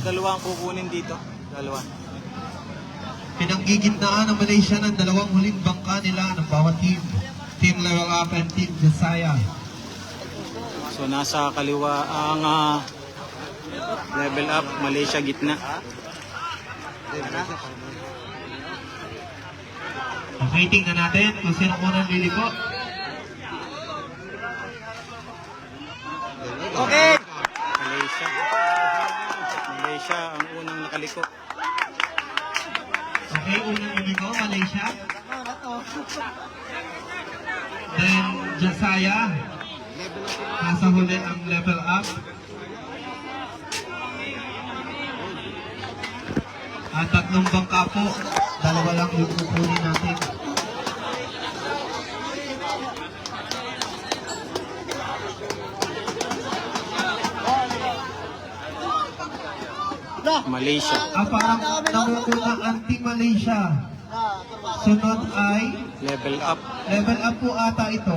dalawa ang kukunin dito. Dalawa. Pinanggigitnaan ng Malaysia ng dalawang huling bangka nila ng bawat team. Team Level Up and Team Josiah. So nasa kaliwa ang ah, level up, Malaysia gitna. Okay, tingnan natin kung sino unang liliko. Okay. Malaysia. Malaysia ang unang nakaliko. Okay, unang liliko, Malaysia. Then, Josiah. Nasa huli ang level up. At tatlong bangka po. Dalawa lang yung kukunin natin. Malaysia. Ah, parang nangunguna ang Team Malaysia. Sunod ay Level up. level up po ata ito.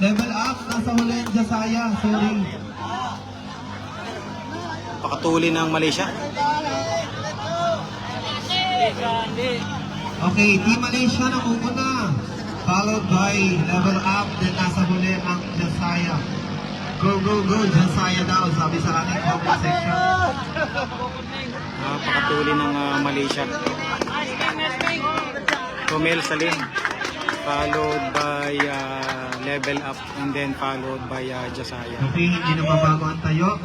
Level up, nasa huli ang Josiah. Sorry. Pakatuli ng Malaysia. Okay, Team Malaysia nangunguna. Followed by level up, then nasa huli ang Josiah. Go, go, go, Josiah daw, sabi sa ating comment section. Ah, pakatuli ng ah, Malaysia. Romel Salim. Followed by ah, level up and then followed by ah, Josiah. Okay, hindi na mabago ang tayo.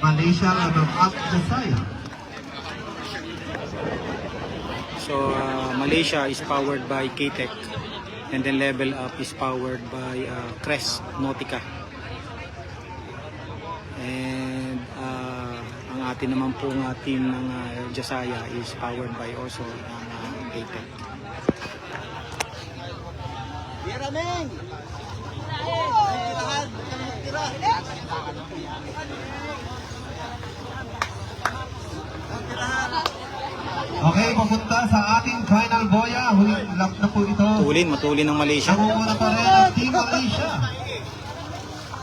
Malaysia level up, Josiah. So uh, Malaysia is powered by KTEC and then level up is powered by uh, Crest Nautica. And uh, ang atin naman pong uh, team ng uh, Josiah is powered by also ng uh. Biraming. Okay, papunta sa ating final boya. Huling lap na po ito. Tulin, matulin ng Malaysia. Nangunguna pa rin ang Team Malaysia.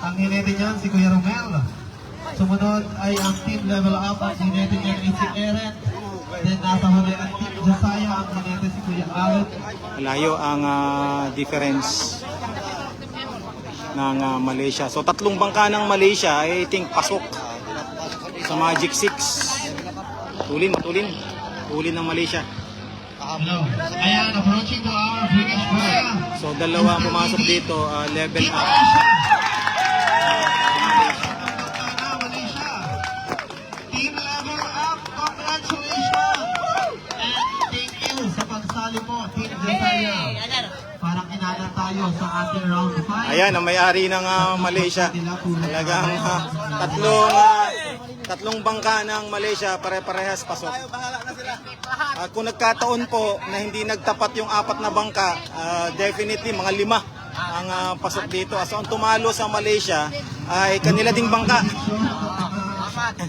Ang hinete niyan si Kuya Romel. Sumunod ay ang Team Level Up. Ang hinete niyan ay si Eren. Then nasa huli ang Team Josiah. Ang hinete si Kuya Allen. Malayo ang uh, difference ng uh, Malaysia. So tatlong bangka ng Malaysia, I think pasok sa Magic 6. Tulin, matulin. Tulin ng Malaysia. Hello. Ayan, approaching to our boya. So dalawa pumasok dito, uh, level up. Pagsali mo, Team Josiah. Parang inana tayo sa ating round 5. Ayan, ang may-ari ng uh, Malaysia. Talagang uh, tatlong uh, tatlong bangka ng Malaysia pare-parehas pasok. At kung nagkataon po na hindi nagtapat yung apat na bangka, uh, definitely mga lima ang uh, pasok dito. So ang tumalo sa Malaysia ay kanila ding bangka. Apat.